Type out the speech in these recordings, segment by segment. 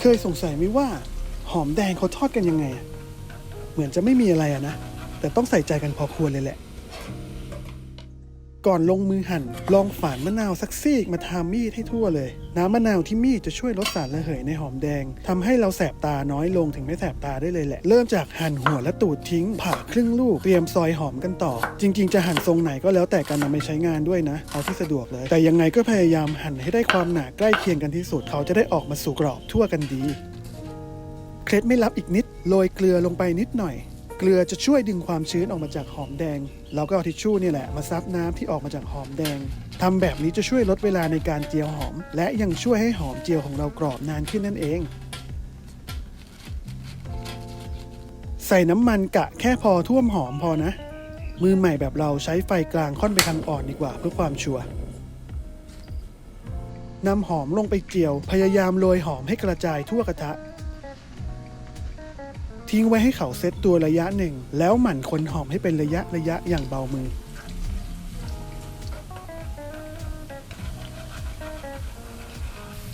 เคยสงสัยไหมว่า หอมแดงเขาทอดกันยังไง เหมือนจะไม่มีอะไรอะนะ แต่ต้องใส่ใจกันพอควรเลยแหละ ก่อนลงมือหั่น ลองฝานมะนาวสักซีกมาทามีดให้ทั่วเลย น้ำมะนาวที่มีดจะช่วยลดสารระเหยในหอมแดงทำให้เราแสบตาน้อยลงถึงไม่แสบตาได้เลยแหละ เริ่มจากหั่นหัวและตูดทิ้ง ผ่าครึ่งลูก เตรียมซอยหอมกันต่อ จริง ๆ จะหั่นทรงไหนก็แล้วแต่การนำไปใช้งานด้วยนะ เอาที่สะดวกเลย แต่ยังไงก็พยายามหั่นให้ได้ความหนาใกล้เคียงกันที่สุด เขาจะได้ออกมาสู่กรอบทั่วกันดี เคล็ดไม่ลับอีกนิด โรยเกลือลงไปนิดหน่อย เกลือจะช่วยดึงความชื้นออกมาจากหอมแดง เราก็เอาทิชชู่นี่แหละมาซับน้ำที่ออกมาจากหอมแดงทำแบบนี้จะช่วยลดเวลาในการเจียวหอม และยังช่วยให้หอมเจียวของเรากรอบนานขึ้นนั่นเอง ใส่น้ำมันกะแค่พอท่วมหอมพอนะ มือใหม่แบบเราใช้ไฟกลางค่อนไปทางอ่อนดีกว่าเพื่อความชัวร์นำหอมลงไปเจียว พยายามโรยหอมให้กระจายทั่วกระทะ ทิ้งไว้ให้เขาเซตตัวระยะหนึ่ง แล้วหมั่นคนหอมให้เป็นระยะระยะอย่างเบามือ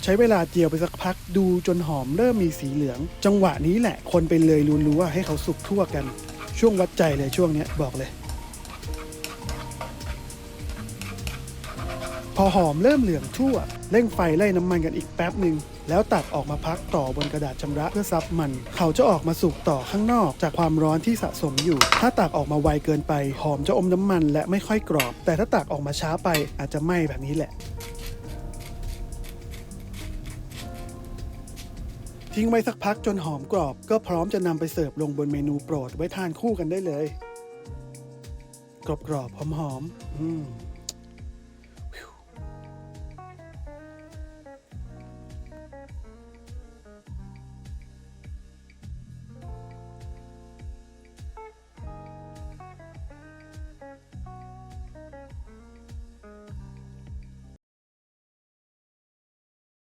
ใช้เวลาเจียวไปสักพักดูจนหอมเริ่มมีสีเหลือง จังหวะนี้แหละคนไปเลยรู้ๆว่าให้เขาสุกทั่วกัน ช่วงวัดใจเลยช่วงเนี้ยบอกเลย พอหอมเริ่มเหลืองทั่ว เร่งไฟไล่น้ำมันกันอีกแป๊บหนึ่งแล้วตักออกมาพักต่อบนกระดาษชำระเพื่อซับมัน เขาจะออกมาสุกต่อข้างนอกจากความร้อนที่สะสมอยู่ ถ้าตักออกมาไวเกินไป หอมจะอมน้ำมันและไม่ค่อยกรอบ แต่ถ้าตักออกมาช้าไปอาจจะไหม้แบบนี้แหละทิ้งไว้สักพักจนหอมกรอบ ก็พร้อมจะนำไปเสิร์ฟลงบนเมนูโปรดไว้ทานคู่กันได้เลย กรอบๆหอมๆอืม